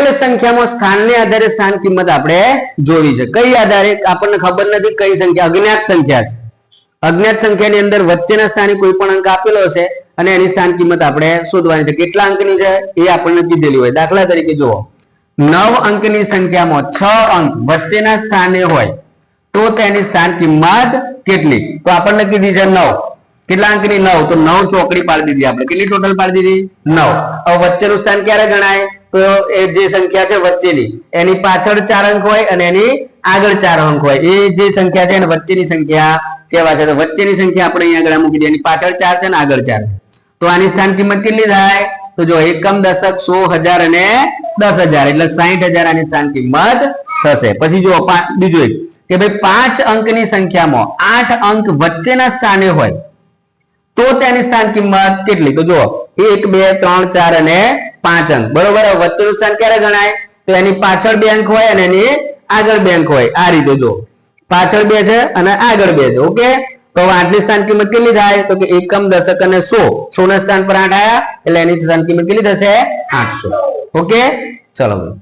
આપેલ સંખ્યામાં સ્થાનને આધારે સ્થાન કિંમત આપણે જોવી છે. કઈ આધારે? આપણને ખબર નથી કઈ સંખ્યા. અજ્ઞાત સંખ્યા છે. અજ્ઞાત સંખ્યાની અંદર વચ્ચેના સ્થાને કોઈ પણ અંક આપેલો હશે અને એની સ્થાન કિંમત આપણે શોધવાની છે. કેટલા અંકની છે? એ આપણને કીધેલી હોય. દાખલા તરીકે જુઓ. નવ અંકની સંખ્યામાં છ અંક વચ્ચેના સ્થાને હોય તો તેની સ્થાન કિંમત કેટલી? તો આપણને કીધી છે નવ. કેટલા અંકની? નવ. તો નવ ચોકડી પાડી દીધી આપણે. કેટલી ટોટલ પાડી દીધી? નવ. હવે વચ્ચેનું સ્થાન ક્યારે ગણાય? તો એ જે સંખ્યા છે વચ્ચેની, એની પાછળ ચાર અંક હોય અને એની આગળ ચાર અંક હોય. એ જે સંખ્યા છે વચ્ચેની સંખ્યા કહેવાય છે. વચ્ચેની સંખ્યા આપણે અહીંયા આગળ મૂકી દઈએ. એની પાછળ ચાર છે ને આગળ ચાર. તો આની સ્થાન કિંમત કેટલી થાય? તો જો એકમ દશક સો હજાર અને દસ હજાર, એટલે સાહીઠ હજાર આની સ્થાન કિંમત થશે. પછી પા- બીજું એક, કે ભાઈ પાંચ અંકની સંખ્યામાં આઠ અંક વચ્ચેના સ્થાને હોય, તો તેની સ્થાન કિંમત કેટલી? તો જુઓ, એક, બે, ત્રણ, ચાર અને પાંચ અંક બરોબર વચ્ચેનું સ્થાન ક્યારે ગણાય? તો એની પાછળ બે અંક હોય અને એની આગળ બે અંક હોય. આ રીતે જો પાછળ બે છે અને આગળ બે છે. ઓકે? તો આટલી સ્થાન કિંમત કેટલી થાય? તો કે એકમ, દશક અને સો. સો સ્થાન પર આઠ આયા, એટલે એની સ્થાન કિંમત કેટલી થશે? આઠસો. ઓકે? ચલો